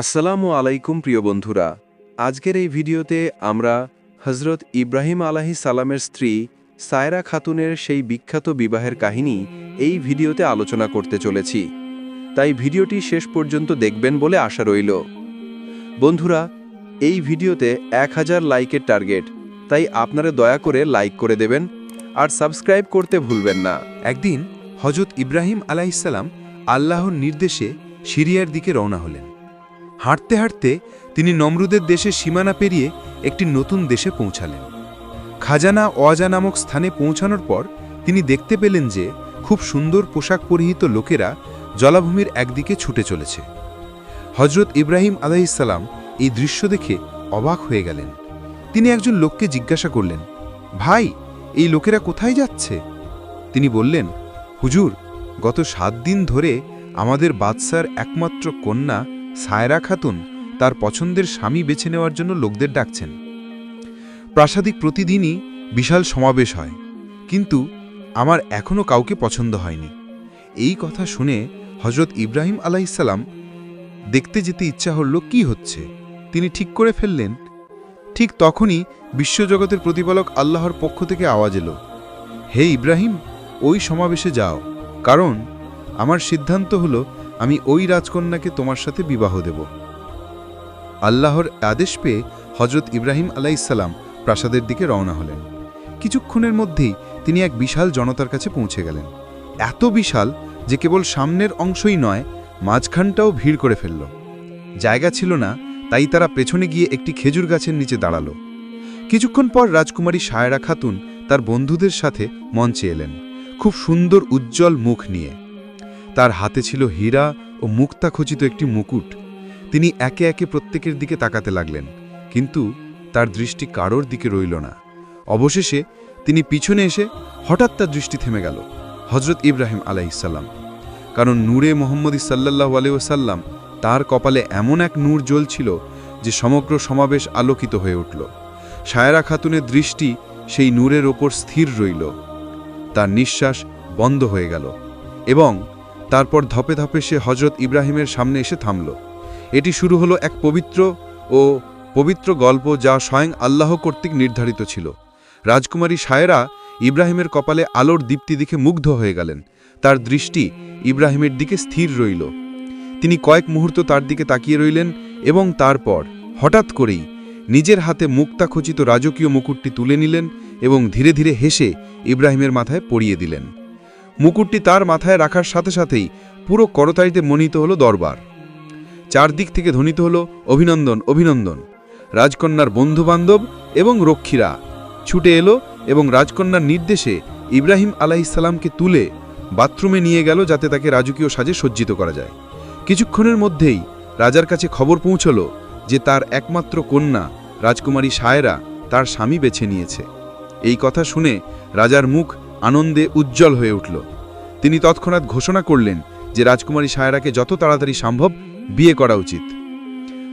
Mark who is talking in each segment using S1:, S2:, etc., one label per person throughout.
S1: আসসালামু আলাইকুম প্রিয় বন্ধুরা। আজকের এই ভিডিওতে আমরা হজরত ইব্রাহিম আলাহি সালামের স্ত্রী সায়রা খাতুনের সেই বিখ্যাত বিবাহের কাহিনী এই ভিডিওতে আলোচনা করতে চলেছি। তাই ভিডিওটি শেষ পর্যন্ত দেখবেন বলে আশা রইল। বন্ধুরা, এই ভিডিওতে এক হাজার লাইকের টার্গেট, তাই আপনারা দয়া করে লাইক করে দেবেন আর সাবস্ক্রাইব করতে ভুলবেন না।
S2: একদিন হজরত ইব্রাহিম আলাইসাল্লাম আল্লাহর নির্দেশে সিরিয়ার দিকে রওনা হলেন। হাঁটতে হাঁটতে তিনি নমরুদের দেশের সীমানা পেরিয়ে একটি নতুন দেশে পৌঁছালেন। খাজানা অজা নামক স্থানে পৌঁছানোর পর তিনি দেখতে পেলেন যে খুব সুন্দর পোশাক পরিহিত লোকেরা জলাভূমির একদিকে ছুটে চলেছে। হজরত ইব্রাহিম আলাইসাল্লাম এই দৃশ্য দেখে অবাক হয়ে গেলেন। তিনি একজন লোককে জিজ্ঞাসা করলেন, ভাই, এই লোকেরা কোথায় যাচ্ছে? তিনি বললেন, হুজুর, গত সাত দিন ধরে আমাদের বাদশার একমাত্র কন্যা সায়রা খাতুন তার পছন্দের স্বামী বেছে নেওয়ার জন্য লোকদের ডাকছেন। প্রাসাদিক প্রতিদিনই বিশাল সমাবেশ হয়, কিন্তু আমার এখনও কাউকে পছন্দ হয়নি। এই কথা শুনে হজরত ইব্রাহিম আলাইসাল্লাম দেখতে যেতে ইচ্ছা হল কি হচ্ছে? তিনি ঠিক করে ফেললেন। ঠিক তখনই বিশ্বজগতের প্রতিপালক আল্লাহর পক্ষ থেকে আওয়াজ এলো, হে ইব্রাহিম, ওই সমাবেশে যাও, কারণ আমার সিদ্ধান্ত হলো আমি ওই রাজকন্যাকে তোমার সাথে বিবাহ দেব। আল্লাহর আদেশ পেয়ে হজরত ইব্রাহিম আলাইসাল্লাম প্রাসাদের দিকে রওনা হলেন। কিছুক্ষণের মধ্যেই তিনি এক বিশাল জনতার কাছে পৌঁছে গেলেন। এত বিশাল যে কেবল সামনের অংশই নয়, মাঝখানটাও ভিড় করে ফেলল। জায়গা ছিল না, তাই তারা পেছনে গিয়ে একটি খেজুর গাছের নিচে দাঁড়াল। কিছুক্ষণ পর রাজকুমারী সায়রা খাতুন তার বন্ধুদের সাথে মঞ্চে এলেন। খুব সুন্দর উজ্জ্বল মুখ নিয়ে। তার হাতে ছিল হীরা ও মুক্তা খচিত একটি মুকুট। তিনি একে একে প্রত্যেকের দিকে তাকাতে লাগলেন, কিন্তু তার দৃষ্টি কারোর দিকে রইল না। অবশেষে তিনি পিছনে এসে হঠাৎ তার দৃষ্টি থেমে গেল হজরত ইব্রাহিম আলাইসাল্লাম কারণ নূরে মোহাম্মদ সাল্লাহ আলাইসাল্লাম তার কপালে এমন এক নূর জ্বলছিল যে সমগ্র সমাবেশ আলোকিত হয়ে উঠল। সায়রা খাতুনের দৃষ্টি সেই নূরের ওপর স্থির রইল। তার নিঃশ্বাস বন্ধ হয়ে গেল এবং তারপর ধপে ধপে সে হজরত ইব্রাহিমের সামনে এসে থামল। এটি শুরু হলো এক পবিত্র ও পবিত্র গল্প যা স্বয়ং আল্লাহ কর্তৃক নির্ধারিত ছিল। রাজকুমারী সায়রা ইব্রাহিমের কপালে আলোর দীপ্তি দেখে মুগ্ধ হয়ে গেলেন। তার দৃষ্টি ইব্রাহিমের দিকে স্থির রইল। তিনি কয়েক মুহূর্ত তার দিকে তাকিয়ে রইলেন এবং তারপর হঠাৎ করেই নিজের হাতে মুক্তাখচিত রাজকীয় মুকুটটি তুলে নিলেন এবং ধীরে ধীরে হেসে ইব্রাহিমের মাথায় পরিয়ে দিলেন। মুকুটটি তার মাথায় রাখার সাথে সাথেই পুরো করতালিতে মনিত হল দরবার। চারদিক থেকে ধ্বনিত হল অভিনন্দন অভিনন্দন। রাজকন্যার বন্ধুবান্ধব এবং রক্ষীরা ছুটে এলো এবং রাজকন্যার নির্দেশে ইব্রাহিম আলাইসাল্লামকে তুলে বাথরুমে নিয়ে গেল যাতে তাকে রাজকীয় সাজে সজ্জিত করা যায়। কিছুক্ষণের মধ্যেই রাজার কাছে খবর পৌঁছল যে তার একমাত্র কন্যা, রাজকুমারী সায়রা তার স্বামী বেছে নিয়েছে। এই কথা শুনে রাজার মুখ আনন্দে উজ্জ্বল হয়ে উঠল। তিনি তৎক্ষণাৎ ঘোষণা করলেন যে রাজকুমারী সায়রাকে যত তাড়াতাড়ি সম্ভব বিয়ে করা উচিত।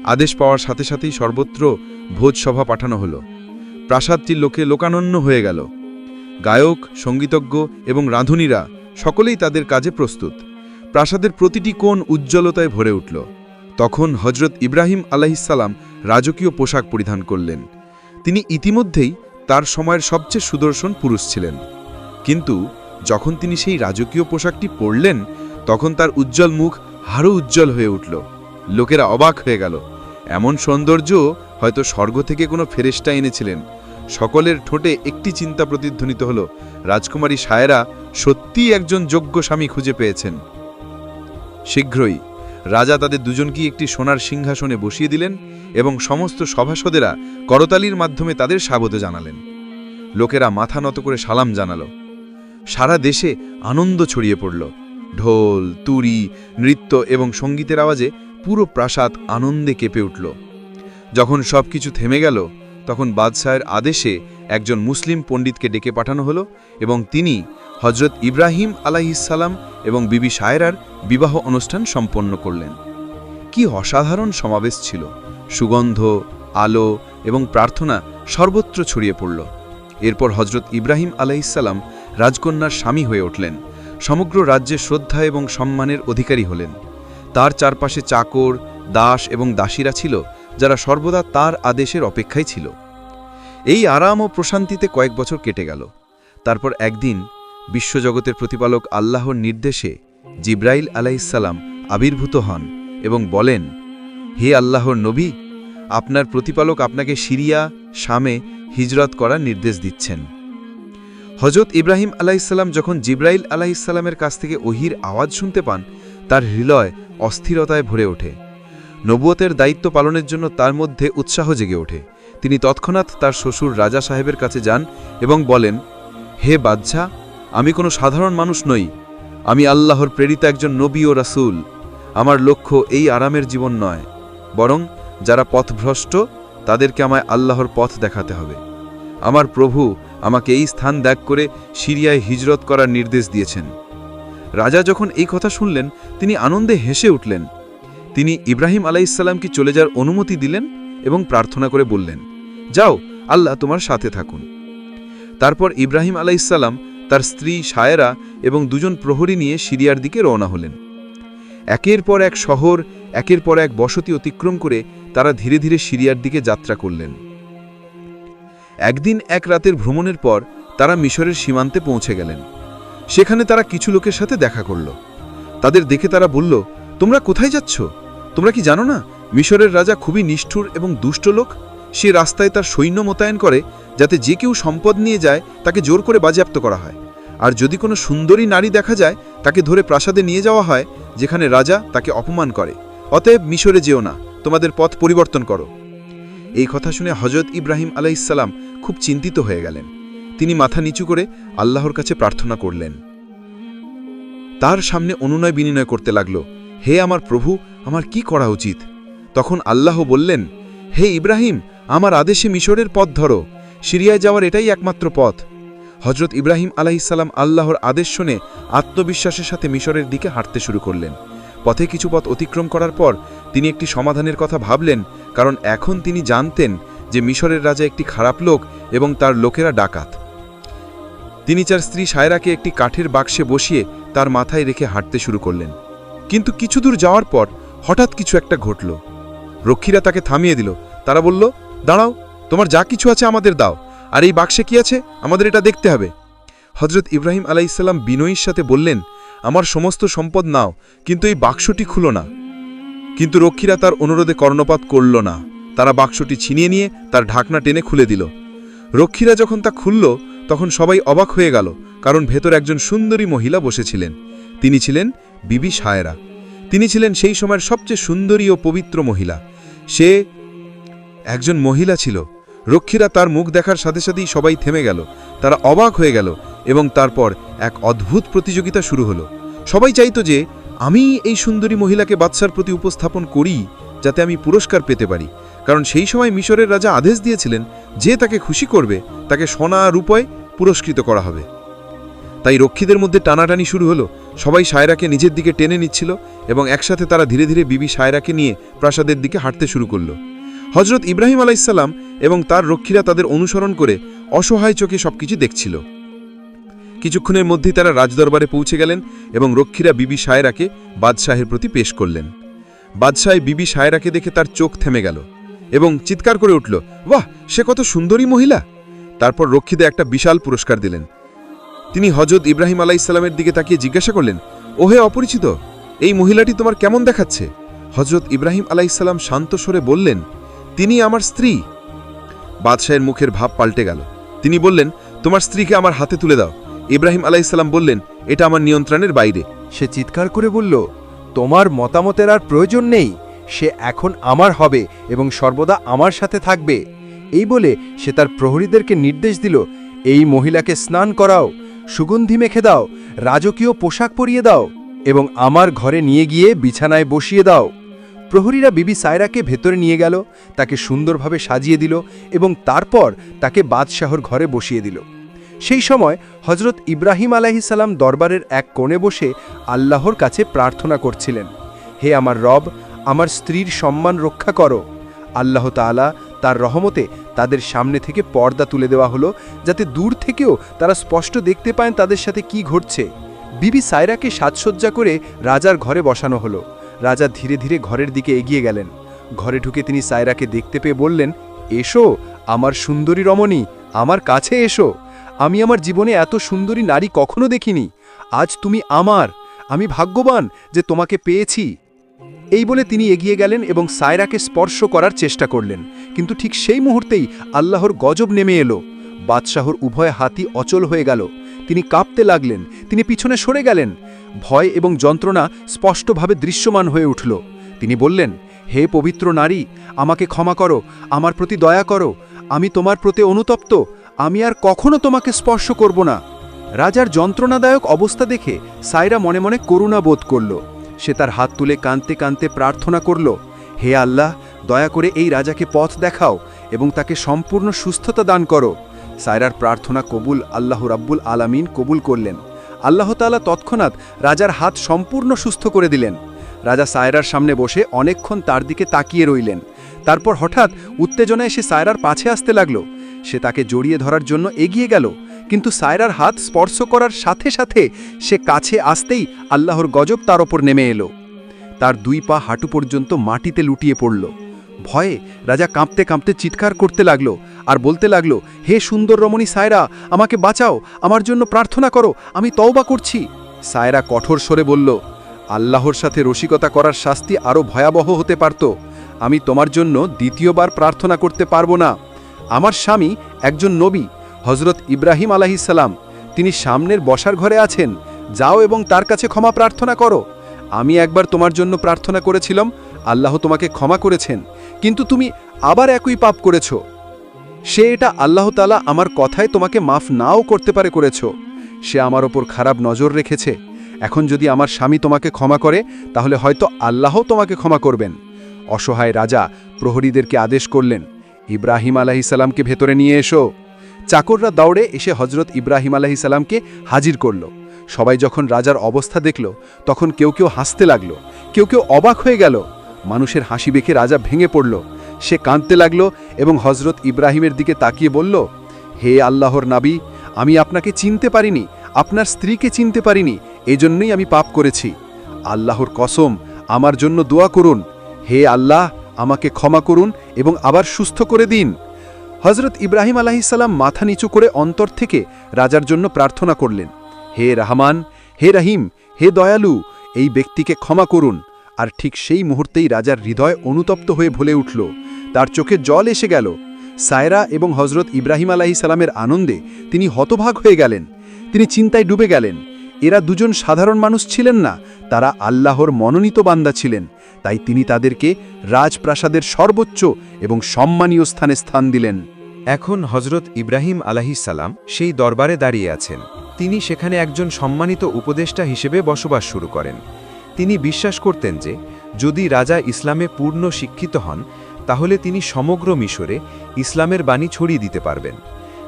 S2: আদেশ পাওয়ার সাথে সাথেই সর্বত্র ভোজসভা পাঠানো হলো। প্রাসাদটির লোকে লোকানন্য হয়ে গেল। গায়ক, সঙ্গীতজ্ঞ এবং রাঁধুনিরা সকলেই তাদের কাজে প্রস্তুত। প্রাসাদের প্রতিটি কোণ উজ্জ্বলতায় ভরে উঠল। তখন হজরত ইব্রাহিম আলাহিসাল্লাম রাজকীয় পোশাক পরিধান করলেন। তিনি ইতিমধ্যেই তার সময়ের সবচেয়ে সুদর্শন পুরুষ ছিলেন। কিন্তু যখন তিনি সেই রাজকীয় পোশাকটি পরলেন, তখন তার উজ্জ্বল মুখ আরও উজ্জ্বল হয়ে উঠল। লোকেরা অবাক হয়ে গেল। এমন সৌন্দর্য হয়তো স্বর্গ থেকে কোনো ফেরেস্টা এনেছিলেন। সকলের ঠোঁটে একটি চিন্তা প্রতিধ্বনিত হল, রাজকুমারী সায়রা সত্যিই একজন যোগ্য স্বামী খুঁজে পেয়েছেন। শীঘ্রই রাজা তাদের দুজনকেই একটি সোনার সিংহাসনে বসিয়ে দিলেন এবং সমস্ত সভাসদেরা করতালির মাধ্যমে তাদের স্বাগত জানালেন। লোকেরা মাথা নত করে সালাম জানালো। সারা দেশে আনন্দ ছড়িয়ে পড়ল। ঢোল তুরি নৃত্য এবং সঙ্গীতের আওয়াজে পুরো প্রাসাদ আনন্দে কেঁপে উঠল। যখন সব কিছু থেমে গেল, তখন বাদশাহের আদেশে একজন মুসলিম পণ্ডিতকে ডেকে পাঠানো হলো এবং তিনি হজরত ইব্রাহিম আলাইসাল্লাম এবং বিবি সায়রার বিবাহ অনুষ্ঠান সম্পন্ন করলেন। কি অসাধারণ সমাবেশ ছিল। সুগন্ধ, আলো এবং প্রার্থনা সর্বত্র ছড়িয়ে পড়ল। এরপর হজরত ইব্রাহিম আলাইসাল্লাম রাজকন্যার স্বামী হয়ে উঠলেন। সমগ্র রাজ্যে শ্রদ্ধা এবং সম্মানের অধিকারী হলেন। তার চারপাশে চাকর, দাস এবং দাসীরা ছিল, যারা সর্বদা তার আদেশের অপেক্ষায় ছিল। এই আরাম ও প্রশান্তিতে কয়েক বছর কেটে গেল। তারপর একদিন বিশ্বজগতের প্রতিপালক আল্লাহর নির্দেশে জিব্রাইল আলাইসাল্লাম আবির্ভূত হন এবং বলেন, হে আল্লাহর নবী, আপনার প্রতিপালক আপনাকে সিরিয়া, শামে হিজরত করার নির্দেশ দিচ্ছেন। হজরত ইব্রাহিম আলাইসাল্লাম যখন জিব্রাইল আলাইসাল্লামের কাছ থেকে ওহির আওয়াজ শুনতে পান, তার হৃদয় অস্থিরতায় ভরে ওঠে। নবুয়তের দায়িত্ব পালনের জন্য তার মধ্যে উৎসাহ জেগে ওঠে। তিনি তৎক্ষণাৎ তার শ্বশুর রাজা সাহেবের কাছে যান এবং বলেন, হে বাদশাহ আমি কোনো সাধারণ মানুষ নই। আমি আল্লাহর প্রেরিত একজন নবী ও রাসুল। আমার লক্ষ্য এই আরামের জীবন নয়। বরং যারা পথভ্রষ্ট, তাদেরকে আমায় আল্লাহর পথ দেখাতে হবে। আমার প্রভু আমাকে এই স্থান ত্যাগ করে সিরিয়ায় হিজরত করার নির্দেশ দিয়েছেন। রাজা যখন এই কথা শুনলেন, তিনি আনন্দে হেসে উঠলেন। তিনি ইব্রাহিম আলাইসাল্লামকে চলে যাওয়ার অনুমতি দিলেন এবং প্রার্থনা করে বললেন, যাও, আল্লাহ তোমার সাথে থাকুন। তারপর ইব্রাহিম আলাইসাল্লাম তার স্ত্রী সায়েরা এবং দুজন প্রহরী নিয়ে সিরিয়ার দিকে রওনা হলেন। একের পর এক শহর, একের পর এক বসতি অতিক্রম করে তারা ধীরে ধীরে সিরিয়ার দিকে যাত্রা করলেন। একদিন এক রাতের ভ্রমণের পর তারা মিশরের সীমান্তে পৌঁছে গেলেন। সেখানে তারা কিছু লোকের সাথে দেখা করল। তাদের দেখে তারা বলল, তোমরা কোথায় যাচ্ছ? তোমরা কি জানো না, মিশরের রাজা খুবই নিষ্ঠুর এবং দুষ্ট লোক? সে রাস্তায় তার সৈন্য মোতায়েন করে যাতে যে কেউ সম্পদ নিয়ে যায়, তাকে জোর করে বাজেয়াপ্ত করা হয়। আর যদি কোনো সুন্দরী নারী দেখা যায়, তাকে ধরে প্রাসাদে নিয়ে যাওয়া হয়, যেখানে রাজা তাকে অপমান করে। অতএব মিশরে যেও না, তোমাদের পথ পরিবর্তন করো। এই কথা শুনে হজরত ইব্রাহিম আলাইসাল্লাম খুব চিন্তিত হয়ে গেলেন। তিনি মাথা নিচু করে আল্লাহর কাছে প্রার্থনা করলেন। তার সামনে অনুনয় বিনিময় করতে লাগল, হে আমার প্রভু, আমার কি করা উচিত? তখন আল্লাহ বললেন, হে ইব্রাহিম, আমার আদেশে মিশরের পথ ধরো, সিরিয়ায় যাওয়ার এটাই একমাত্র পথ। হজরত ইব্রাহিম আলাইসাল্লাম আল্লাহর আদেশ শুনে আত্মবিশ্বাসের সাথে মিশরের দিকে হাঁটতে শুরু করলেন। পথে কিছু পথ অতিক্রম করার পর তিনি একটি সমাধানের কথা ভাবলেন, কারণ এখন তিনি জানতেন যে মিশরের রাজা একটি খারাপ লোক এবং তার লোকেরা ডাকাত। তিনি তার স্ত্রী সায়রাকে একটি কাঠের বাক্সে বসিয়ে তার মাথায় রেখে হাঁটতে শুরু করলেন। কিন্তু কিছু দূর যাওয়ার পর হঠাৎ কিছু একটা ঘটল। রক্ষীরা তাকে থামিয়ে দিল। তারা বলল, দাঁড়াও, তোমার যা কিছু আছে আমাদের দাও, আর এই বাক্সে কি আছে? আমাদের এটা দেখতে হবে। হজরত ইব্রাহিম আলাইসাল্লাম বিনয়ীর সাথে বললেন আমার সমস্ত সম্পদ নাও, কিন্তু এই বাক্সটি খুলো না। কিন্তু রক্ষীরা তার অনুরোধে কর্ণপাত করল না। তারা বাক্সটি ছিনিয়ে নিয়ে তার ঢাকনা টেনে খুলে দিল। রক্ষীরা যখন তা খুলল, তখন সবাই অবাক হয়ে গেল, কারণ ভেতর একজন সুন্দরী মহিলা বসেছিলেন। তিনি ছিলেন বিবি সায়রা। তিনি ছিলেন সেই সময়ের সবচেয়ে সুন্দরী ও পবিত্র মহিলা। সে একজন মহিলা ছিল। রক্ষীরা তার মুখ দেখার সাথে সাথেই সবাই থেমে গেল। তারা অবাক হয়ে গেল এবং তারপর এক অদ্ভুত প্রতিযোগিতা শুরু হলো। সবাই চাইতো যে, আমি এই সুন্দরী মহিলাকে বাদশার প্রতি উপস্থাপন করি, যাতে আমি পুরস্কার পেতে পারি। কারণ সেই সময় মিশরের রাজা আদেশ দিয়েছিলেন, যে তাকে খুশি করবে, তাকে সোনা রূপয় পুরস্কৃত করা হবে। তাই রক্ষীদের মধ্যে টানাটানি শুরু হলো। সবাই সায়রাকে নিজের দিকে টেনে নিচ্ছিল এবং একসাথে তারা ধীরে ধীরে বিবি সায়রাকে নিয়ে প্রাসাদের দিকে হাঁটতে শুরু করল। হজরত ইব্রাহিম আলাইসাল্লাম এবং তার রক্ষীরা তাদের অনুসরণ করে অসহায় চোখে সবকিছু দেখছিল। কিছুক্ষণের মধ্যেই তারা রাজদরবারে পৌঁছে গেলেন এবং রক্ষীরা বিবি সায়রাকে বাদশাহের প্রতি পেশ করলেন। বাদশাহ বিবি সায়রাকে দেখে তার চোখ থেমে গেল এবং চিৎকার করে উঠল, বাহ, সে কত সুন্দরী মহিলা! তারপর রক্ষীদের একটা বিশাল পুরস্কার দিলেন। তিনি হজরত ইব্রাহিম আলাইসাল্লামের দিকে তাকিয়ে জিজ্ঞাসা করলেন, ওহে অপরিচিত, এই মহিলাটি তোমার কেমন দেখাচ্ছে? হজরত ইব্রাহিম আলাইসাল্লাম শান্ত স্বরে বললেন, তিনি আমার স্ত্রী। বাদশাহের মুখের ভাব পাল্টে গেল। তিনি বললেন, তোমার স্ত্রীকে আমার হাতে তুলে দাও। ইব্রাহিম আলাইসাল্লাম বললেন, এটা আমার নিয়ন্ত্রণের বাইরে।
S1: সে চিৎকার করে বলল, তোমার মতামতের আর প্রয়োজন নেই। সে এখন আমার হবে এবং সর্বদা আমার সাথে থাকবে। এই বলে সে তার প্রহরীদেরকে নির্দেশ দিল, এই মহিলাকে স্নান করাও, সুগন্ধি মেখে দাও, রাজকীয় পোশাক পরিয়ে দাও এবং আমার ঘরে নিয়ে গিয়ে বিছানায় বসিয়ে দাও। প্রহরীরা বিবি সায়রাকে ভেতরে নিয়ে গেল, তাকে সুন্দরভাবে সাজিয়ে দিল এবং তারপর তাকে বাদশাহর ঘরে বসিয়ে দিল। সেই সময় হজরত ইব্রাহিম আলাহিসাল্লাম দরবারের এক কোণে বসে আল্লাহর কাছে প্রার্থনা করছিলেন, হে আমার রব, আমার স্ত্রীর সম্মান রক্ষা করো। আল্লাহ তাআলা তার রহমতে তাদের সামনে থেকে পর্দা তুলে দেওয়া হলো, যাতে দূর থেকেও তারা স্পষ্ট দেখতে পায় তাদের সাথে কি ঘটছে। বিবি সায়রাকে সাজসজ্জা করে রাজার ঘরে বসানো হলো।
S3: রাজা ধীরে ধীরে ঘরের দিকে এগিয়ে গেলেন। ঘরে ঢুকে তিনি সায়রাকে দেখতে পেয়ে বললেন, এসো, আমার সুন্দরী রমণী, আমার কাছে এসো। আমি আমার জীবনে এত সুন্দরী নারী কখনো দেখিনি। আজ তুমি আমার। আমি ভাগ্যবান যে তোমাকে পেয়েছি। এই বলে তিনি এগিয়ে গেলেন এবং সায়রাকে স্পর্শ করার চেষ্টা করলেন। কিন্তু ঠিক সেই মুহূর্তেই আল্লাহর গজব নেমে এলো। বাদশাহর উভয় হাতি অচল হয়ে গেল। তিনি কাঁপতে লাগলেন। তিনি পিছনে সরে গেলেন। ভয় এবং যন্ত্রণা স্পষ্টভাবে দৃশ্যমান হয়ে উঠল। তিনি বললেন, হে পবিত্র নারী, আমাকে ক্ষমা করো। আমার প্রতি দয়া করো। আমি তোমার প্রতি অনুতপ্ত। আমি আর কখনো তোমাকে স্পর্শ করব না। রাজার যন্ত্রণাদায়ক অবস্থা দেখে সায়রা মনে মনে করুণা বোধ করল। সে তার হাত তুলে কাঁদতে কাঁদতে প্রার্থনা করল, হে আল্লাহ, দয়া করে এই রাজাকে পথ দেখাও এবং তাকে সম্পূর্ণ সুস্থতা দান করো। সায়রার প্রার্থনা কবুল আল্লাহ রাব্বুল আলামিন কবুল করলেন। আল্লাহ তাআলা তৎক্ষণাৎ রাজার হাত সম্পূর্ণ সুস্থ করে দিলেন। রাজা সায়রার সামনে বসে অনেকক্ষণ তার দিকে তাকিয়ে রইলেন। তারপর হঠাৎ উত্তেজনায় সে সায়রার পাছে আসতে লাগল। সে তাকে জড়িয়ে ধরার জন্য এগিয়ে গেল, কিন্তু সায়রার হাত স্পর্শ করার সাথে সাথে সে কাছে আসতেই আল্লাহর গজব তার ওপর নেমে এলো। তার দুই পা হাঁটু পর্যন্ত মাটিতে লুটিয়ে পড়ল। ভয়ে রাজা কাঁপতে কাঁপতে চিৎকার করতে লাগল আর বলতে লাগল, হে সুন্দর রমণী সায়রা, আমাকে বাঁচাও, আমার জন্য প্রার্থনা করো, আমি তওবা করছি। সায়রা কঠোর স্বরে বলল, আল্লাহর সাথে রসিকতা করার শাস্তি আরও ভয়াবহ হতে পারত। আমি তোমার জন্য দ্বিতীয়বার প্রার্থনা করতে পারব না। আমার স্বামী একজন নবী হজরত ইব্রাহিম আলাহিসাল্লাম তিনি সামনের বসার ঘরে আছেন। যাও এবং তার কাছে ক্ষমা প্রার্থনা করো। আমি একবার তোমার জন্য প্রার্থনা করেছিলাম, আল্লাহ তোমাকে ক্ষমা করেছেন। কিন্তু তুমি আবার একই পাপ করেছ। সে এটা আল্লাহ তালা আমার কথায় তোমাকে মাফ নাও করতে পারে করেছ। সে আমার ওপর খারাপ নজর রেখেছে। এখন যদি আমার স্বামী তোমাকে ক্ষমা করে, তাহলে হয়তো আল্লাহ তোমাকে ক্ষমা করবেন। অসহায় রাজা প্রহরীদেরকে আদেশ করলেন ইব্রাহিম আলাহিসাল্লামকে ভেতরে নিয়ে এসো। চাকররা দৌড়ে এসে হজরত ইব্রাহিম আলাহিসাল্লামকে হাজির করল। সবাই যখন রাজার অবস্থা দেখল, তখন কেউ কেউ হাসতে লাগল, কেউ কেউ অবাক হয়ে গেল। মানুষের হাসি দেখে রাজা ভেঙে পড়ল। সে কাঁদতে লাগল এবং হজরত ইব্রাহিমের দিকে তাকিয়ে বলল, হে আল্লাহর নাবি, আমি আপনাকে চিনতে পারিনি, আপনার স্ত্রীকে চিনতে পারিনি, এজন্যই আমি পাপ করেছি। আল্লাহর কসম, আমার জন্য দোয়া করুন। হে আল্লাহ আমাকে ক্ষমা করুন এবং আবার সুস্থ করে দিন। হজরত ইব্রাহিম আলাহিসাল্লাম মাথা নিচু করে অন্তর থেকে রাজার জন্য প্রার্থনা করলেন, হে রহমান, হে রহিম, হে দয়ালু, এই ব্যক্তিকে ক্ষমা করুন। আর ঠিক সেই মুহূর্তেই রাজার হৃদয় অনুতপ্ত হয়ে ভুলে উঠল। তার চোখে জল এসে গেল। সায়রা এবং হজরত ইব্রাহিম সালামের আনন্দে তিনি হতভাগ হয়ে গেলেন। তিনি চিন্তায় ডুবে গেলেন। এরা দুজন সাধারণ মানুষ ছিলেন না, তারা আল্লাহর মনোনীত বান্দা ছিলেন। তাই তিনি তাদেরকে রাজপ্রাসাদের সর্বোচ্চ এবং সম্মানীয় স্থানে স্থান দিলেন।
S2: এখন হজরত ইব্রাহিম আলাহিসাল্লাম সেই দরবারে দাঁড়িয়ে আছেন। তিনি সেখানে একজন সম্মানিত উপদেষ্টা হিসেবে বসবাস শুরু করেন। তিনি বিশ্বাস করতেন যে, যদি রাজা ইসলামে পূর্ণ শিক্ষিত হন, তাহলে তিনি সমগ্র মিশরে ইসলামের বাণী ছড়িয়ে দিতে পারবেন।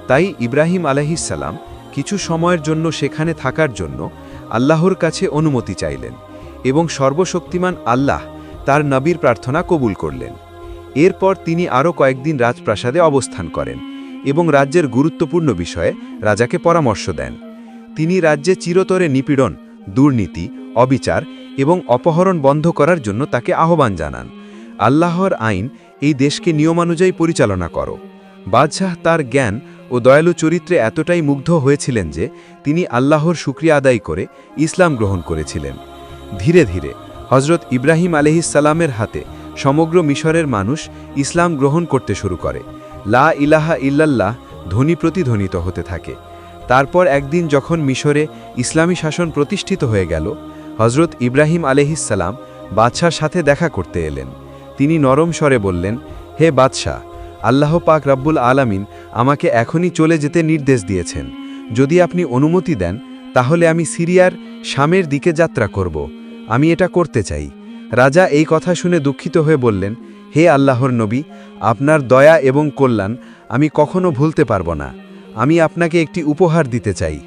S2: তাই ইব্রাহিম আলাহিসাল্লাম কিছু সময়ের জন্য সেখানে থাকার জন্য আল্লাহর কাছে অনুমতি চাইলেন এবং সর্বশক্তিমান আল্লাহ তার নবীর প্রার্থনা কবুল করলেন। এরপর তিনি আরও কয়েকদিন রাজপ্রাসাদে অবস্থান করেন এবং রাজ্যের গুরুত্বপূর্ণ বিষয়ে রাজাকে পরামর্শ দেন। তিনি রাজ্যে চিরতরে নিপীড়ন, দুর্নীতি, অবিচার এবং অপহরণ বন্ধ করার জন্য তাকে আহ্বান জানান। আল্লাহর আইন এই দেশকে নিয়মানুযায়ী পরিচালনা করো। বাদশাহ তার জ্ঞান ও দয়ালু চরিত্রে এতটাই মুগ্ধ হয়েছিলেন যে তিনি আল্লাহর শুক্রিয়া আদায় করে ইসলাম গ্রহণ করেছিলেন। ধীরে ধীরে হজরত ইব্রাহিম আলহিসাল্লামের হাতে সমগ্র মিশরের মানুষ ইসলাম গ্রহণ করতে শুরু করে। লা ইলাহা ইল্লাল্লাহ ধ্বনি প্রতিধ্বনিত হতে থাকে। তারপর একদিন যখন মিশরে ইসলামী শাসন প্রতিষ্ঠিত হয়ে গেল হজরত ইব্রাহিম আলহিসাল্লাম বাদশার সাথে দেখা করতে এলেন। তিনি নরম স্বরে বললেন, হে বাদশাহ, আল্লাহ পাক রাব্বুল আলামিন আমাকে এখনই চলে যেতে নির্দেশ দিয়েছেন। যদি আপনি অনুমতি দেন, তাহলে আমি সিরিয়ার শামের দিকে যাত্রা করব। আমি এটা করতে চাই। রাজা এই কথা শুনে দুঃখিত হয়ে বললেন, হে আল্লাহর নবী, আপনার দয়া এবং কল্যাণ আমি কখনো ভুলতে পারব না। আমি আপনাকে একটি উপহার দিতে চাই।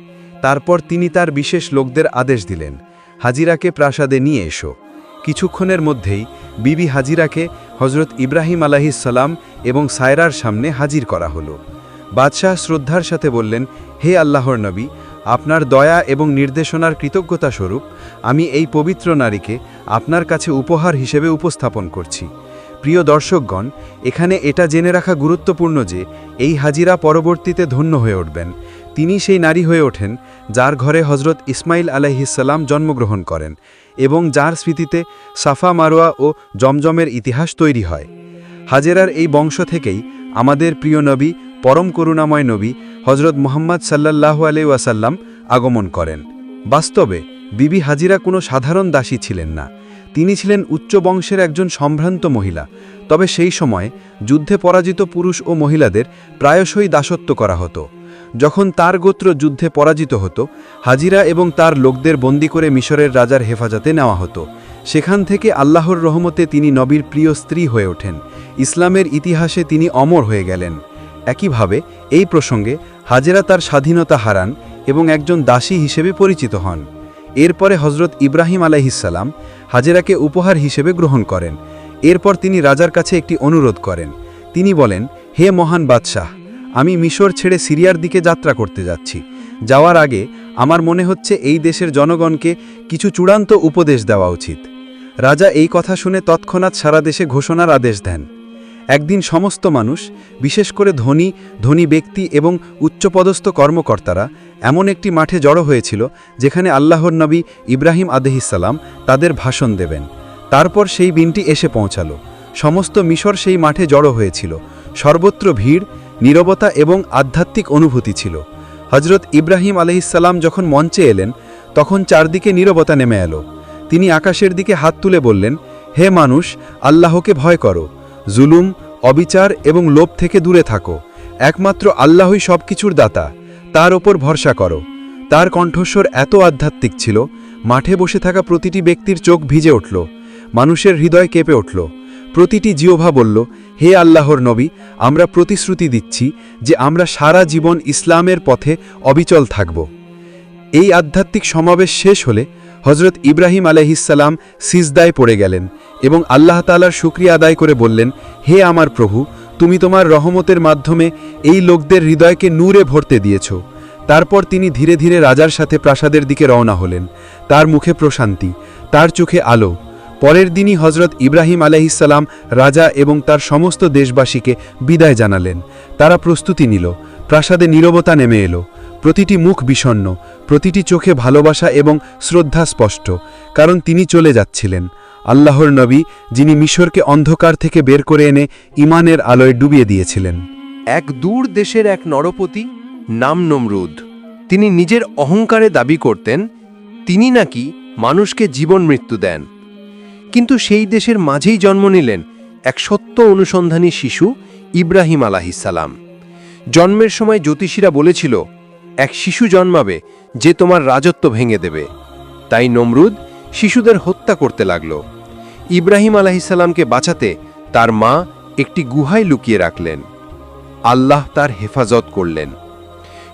S2: তারপর তিনি তার বিশেষ লোকদের আদেশ দিলেন, হাজিরাকে প্রাসাদে নিয়ে এসো। কিছুক্ষণের মধ্যেই বিবি হাজিরাকে হজরত ইব্রাহিম আলাহিসাল্লাম এবং সায়রার সামনে হাজির করা হলো। বাদশাহ শ্রদ্ধার সাথে বললেন, হে আল্লাহর নবী আপনার দয়া এবং নির্দেশনার কৃতজ্ঞতা স্বরূপ আমি এই পবিত্র নারীকে আপনার কাছে উপহার হিসেবে উপস্থাপন করছি। প্রিয় দর্শকগণ, এখানে এটা জেনে রাখা গুরুত্বপূর্ণ যে এই হাজিরা পরবর্তীতে ধন্য হয়ে উঠবেন। তিনি সেই নারী হয়ে ওঠেন যার ঘরে হজরত ইসমাইল আলাইহিসাল্লাম জন্মগ্রহণ করেন এবং যার স্মৃতিতে সাফা মারোয়া ও জমজমের ইতিহাস তৈরি হয়। হাজেরার এই বংশ থেকেই আমাদের প্রিয় নবী পরম করুণাময় নবী হজরত মোহাম্মদ সাল্লাল্লাহু আলাই ওয়াসাল্লাম আগমন করেন। বাস্তবে বিবি হাজিরা কোনো সাধারণ দাসী ছিলেন না। তিনি ছিলেন উচ্চ বংশের একজন সম্ভ্রান্ত মহিলা। তবে সেই সময় যুদ্ধে পরাজিত পুরুষ ও মহিলাদের প্রায়শই দাসত্ব করা হতো। যখন তার গোত্র যুদ্ধে পরাজিত হতো, হাজিরা এবং তার লোকদের বন্দি করে মিশরের রাজার হেফাজতে নেওয়া হতো। সেখান থেকে আল্লাহর রহমতে তিনি নবীর প্রিয় স্ত্রী হয়ে ওঠেন। ইসলামের ইতিহাসে তিনি অমর হয়ে গেলেন। একইভাবে এই প্রসঙ্গে হাজেরা তার স্বাধীনতা হারান এবং একজন দাসী হিসেবে পরিচিত হন। এরপরে হজরত ইব্রাহিম আলাইহিসাল্লাম হাজেরাকে উপহার হিসেবে গ্রহণ করেন। এরপর তিনি রাজার কাছে একটি অনুরোধ করেন। তিনি বলেন, হে মহান বাদশাহ, আমি মিশর ছেড়ে সিরিয়ার দিকে যাত্রা করতে যাচ্ছি। যাওয়ার আগে আমার মনে হচ্ছে এই দেশের জনগণকে কিছু চূড়ান্ত উপদেশ দেওয়া উচিত। রাজা এই কথা শুনে তৎক্ষণাৎ সারা দেশে ঘোষণার আদেশ দেন। একদিন সমস্ত মানুষ, বিশেষ করে ধনী ধনী ব্যক্তি এবং উচ্চপদস্থ কর্মকর্তারা, এমন একটি মাঠে জড়ো হয়েছিল, যেখানে আল্লাহর নবী ইব্রাহিম আদহিসাল্লাম তাদের ভাষণ দেবেন। তারপর সেই বিনটি এসে পৌঁছালো। সমস্ত মিশর সেই মাঠে জড়ো হয়েছিল। সর্বত্র ভিড়, নীরবতা এবং আধ্যাত্মিক অনুভূতি ছিল। হজরত ইব্রাহিম আলহিসাল্লাম যখন মঞ্চে এলেন, তখন চারদিকে নীরবতা নেমে এলো। তিনি আকাশের দিকে হাত তুলে বললেন, হে মানুষ, আল্লাহকে ভয় করো। জুলুম, অবিচার এবং লোভ থেকে দূরে থাকো। একমাত্র আল্লাহই সব কিছুর দাতা। তার ওপর ভরসা করো। তার কণ্ঠস্বর এত আধ্যাত্মিক ছিল, মাঠে বসে থাকা প্রতিটি ব্যক্তির চোখ ভিজে উঠল, মানুষের হৃদয় কেঁপে উঠল। প্রতিটি জিওভা বলল, হে আল্লাহর নবী, আমরা প্রতিশ্রুতি দিচ্ছি যে আমরা সারা জীবন ইসলামের পথে অবিচল থাকব। এই আধ্যাত্মিক সমাবেশ শেষ হলে হজরত ইব্রাহিম আলহিসাল্লাম সিজদায় পড়ে গেলেন এবং আল্লাহ তালার শুক্রিয়া আদায় করে বললেন, হে আমার প্রভু, তুমি তোমার রহমতের মাধ্যমে এই লোকদের হৃদয়কে নূরে ভরতে দিয়েছ। তারপর তিনি ধীরে ধীরে রাজার সাথে প্রাসাদের দিকে রওনা হলেন। তার মুখে প্রশান্তি, তার চোখে আলো। পরের দিনই হজরত ইব্রাহিম আলহিসাল্লাম রাজা এবং তার সমস্ত দেশবাসীকে বিদায় জানালেন। তারা প্রস্তুতি নিল। প্রাসাদে নীরবতা নেমে এলো। প্রতিটি মুখ বিষণ্ণ, প্রতিটি চোখে ভালোবাসা এবং শ্রদ্ধা স্পষ্ট, কারণ তিনি চলে যাচ্ছিলেন। আল্লাহর নবী, যিনি মিশরকে অন্ধকার থেকে বের করে এনে ইমানের আলোয় ডুবিয়ে দিয়েছিলেন।
S1: এক দূর দেশের এক নরপতি, নাম নমরুদ, তিনি নিজের অহংকারে দাবি করতেন, তিনি নাকি মানুষকে জীবন মৃত্যু দেন। কিন্তু সেই দেশের মাঝেই জন্ম নিলেন এক সত্য অনুসন্ধানী শিশু, ইব্রাহিম আলাহিসাল্লাম জন্মের সময় জ্যোতিষীরা বলেছিল এক শিশু জন্মাবে যে তোমার রাজত্ব ভেঙে দেবে। তাই নমরুদ শিশুদের হত্যা করতে লাগল। ইব্রাহিম আলাহিসাল্লামকে বাঁচাতে তার মা একটি গুহায় লুকিয়ে রাখলেন। আল্লাহ তার হেফাজত করলেন।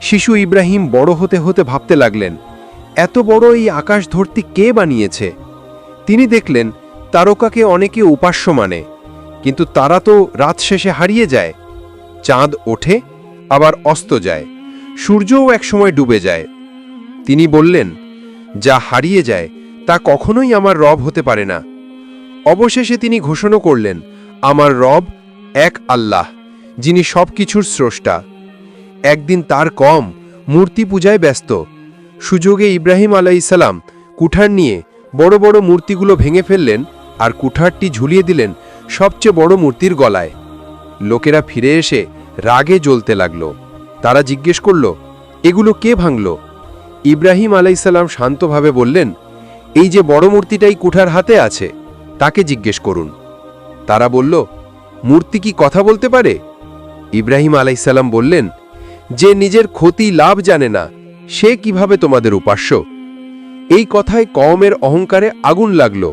S1: শিশু ইব্রাহিম বড় হতে হতে ভাবতে লাগলেন, এত বড় এই আকাশ ধরতি কে বানিয়েছে? তিনি দেখলেন, তারকাকে অনেকে উপাস্য মানে কিন্তু তারা তো রাত শেষে হারিয়ে যায়। চাঁদ ওঠে, আবার অস্ত যায়। সূর্যও একসময় ডুবে যায়। তিনি বললেন, যা হারিয়ে যায়, তা কখনোই আমার রব হতে পারে না। অবশেষে তিনি ঘোষণা করলেন, আমার রব এক আল্লাহ, যিনি সব কিছুর স্রষ্টা। একদিন তার কম মূর্তি পূজায় ব্যস্ত। সুযোগে ইব্রাহিম আলাইসালাম কুঠার নিয়ে বড় বড় মূর্তিগুলো ভেঙে ফেললেন আর কুঠারটি ঝুলিয়ে দিলেন সবচেয়ে বড় মূর্তির গলায়। লোকেরা ফিরে এসে রাগে জ্বলতে লাগল। তারা জিজ্ঞেস করল, এগুলো কে ভাঙল? ইব্রাহিম আলাইসাল্লাম শান্তভাবে বললেন, এই যে বড় মূর্তিটাই কুঠার হাতে আছে, তাকে জিজ্ঞেস করুন। তারা বলল, মূর্তি কি কথা বলতে পারে? ইব্রাহিম আলাইসাল্লাম বললেন, যে নিজের ক্ষতি লাভ জানে না, সে কীভাবে তোমাদের উপাস্য? এই কথায় কওমের অহংকারে আগুন লাগল।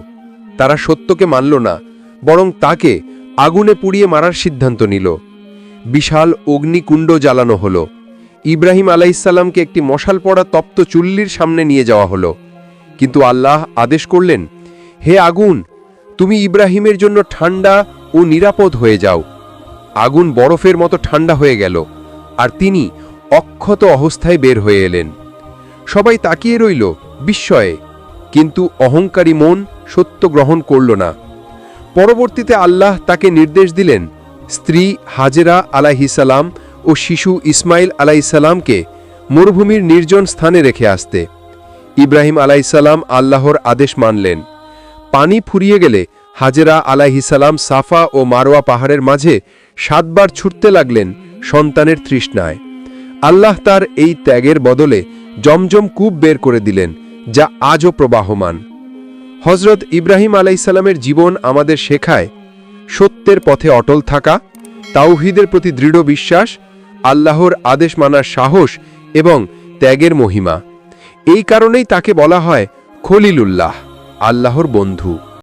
S1: তারা সত্যকে মানল না, বরং তাকে আগুনে পুড়িয়ে মারার সিদ্ধান্ত নিল। বিশাল অগ্নিকুণ্ড জ্বালানো হলো। ইব্রাহিম আলাইসাল্লামকে একটি মশাল পড়া তপ্ত চুল্লির সামনে নিয়ে যাওয়া হলো। কিন্তু আল্লাহ আদেশ করলেন, হে আগুন, তুমি ইব্রাহিমের জন্য ঠান্ডা ও নিরাপদ হয়ে যাও। আগুন বরফের মতো ঠান্ডা হয়ে গেল, আর তিনি অক্ষত অবস্থায় বের হয়ে এলেন। সবাই তাকিয়ে রইল, বিস্ময়ে, কিন্তু অহংকারী মন সত্য গ্রহণ করল না। পরবর্তীতে আল্লাহ তাকে নির্দেশ দিলেন স্ত্রী হাজেরা আলাইহিসালাম ও শিশু ইসমাইল আলাইসালামকে মরুভূমির নির্জন স্থানে রেখে আসতে। ইব্রাহিম আলাইসালাম আল্লাহর আদেশ মানলেন। পানি ফুরিয়ে গেলে হাজেরা আলাইহিসালাম সাফা ও মারোয়া পাহাড়ের মাঝে সাতবার ছুটতে লাগলেন সন্তানের তৃষ্ণায়। আল্লাহ তার এই ত্যাগের বদলে জমজম কূপ বের করে দিলেন, যা আজও প্রবাহমান। হজরত ইব্রাহিম আলাইসাল্লামের জীবন আমাদের শেখায় সত্যের পথে অটল থাকা, তাওহিদের প্রতি দৃঢ় বিশ্বাস, আল্লাহর আদেশ মানার সাহস এবং ত্যাগের মহিমা। এই কারণেই তাকে বলা হয় খলিলুল্লাহ, আল্লাহর বন্ধু।